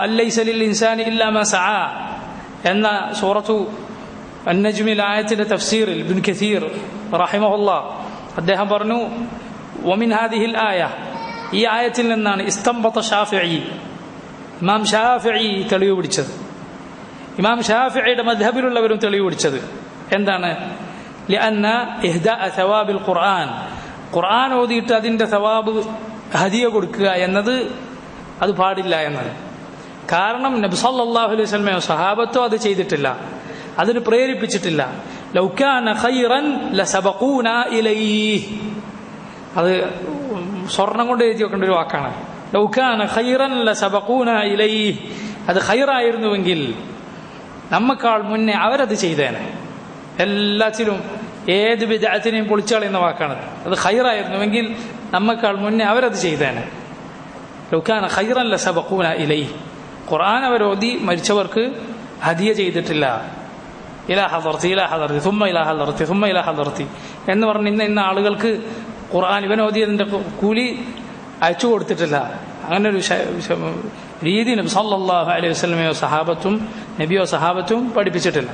അല്ലൈസലിൽ ഇൻസാൻ ഇല്ലാമ സഅ എന്ന സൂറത്തു അന്നജ്മിൽ ആയത്തിന്റെ തഫ്സീറിൽ ബിൻ ഖസീർ റഹിമഹുല്ല അദ്ദേഹം പറഞ്ഞു ഒമിൻ ഹാദിഹിൽ ആയ ഈ ആയത്തിൽ നിന്നാണ് ഇസ്തംബത്ത ഷാഫിഈ ഇമാം ഷാഫിഈ തെളിവ് പിടിച്ചത് ഇമാം ഷാഫിയുടെ മദ്ഹബിലുള്ളവരും തെളിവ് പിടിച്ചത് എന്താണ് لأن إهداء ثواب القرآن ഖുർആൻ ഓതിയിട്ട് അതിന്റെ സവാബ് ഹദിയ കൊടുക്കുക എന്നത് അത് പാടില്ല എന്നത് കാരണം നബി സല്ലല്ലാഹു അലൈഹി സ്വലമയോ സഹാബത്തോ അത് ചെയ്തിട്ടില്ല. അതിന് പ്രേരിപ്പിച്ചിട്ടില്ല. ലൗകാന ഖൈറൻ ഇലൈഹി. അത് സ്വർണം കൊണ്ട് എഴുതി വെക്കേണ്ട ഒരു വാക്കാണ്. ലൗകാന ഖൈറൻ ലസബഖൂന ഇലൈഹി. അത് ഖൈറായിരുന്നുവെങ്കിൽ നമ്മക്കാൾ മുന്നേ അവരത് ചെയ്തേനെ. എല്ലാത്തിലും ഏത് വിദ്യാർത്ഥിനെയും പൊളിച്ചളയുന്ന വാക്കാണ് അത് ഖൈറായിരുന്നുവെങ്കിൽ നമ്മക്കാൾ മുന്നേ അവരത് ചെയ്തേനെ. ലൗകാന ഖൈറൻ ലസബഖൂന ഇലൈഹി. ഖുർആൻ അവരോധി മരിച്ചവർക്ക് ഹദിയ ചെയ്തിട്ടില്ല. ഇലാ ഹദർത്തി ഇലാ ഹദർത്തി സുമ്മ ഇലാ ഹദർത്തി തുമ്മ ഇലാ എന്ന് പറഞ്ഞ് ഇന്ന ഇന്ന ആളുകൾക്ക് ഖുർആൻ ഇവൻ ഓതിയതിന്റെ കൂലി അയച്ചു കൊടുത്തിട്ടില്ല. അങ്ങനെ ഒരു രീതി നബി സല്ലല്ലാഹു അലൈഹി വസ്ലമയോ സഹാബത്തും നബിയോ സഹാബത്തും പഠിപ്പിച്ചിട്ടില്ല.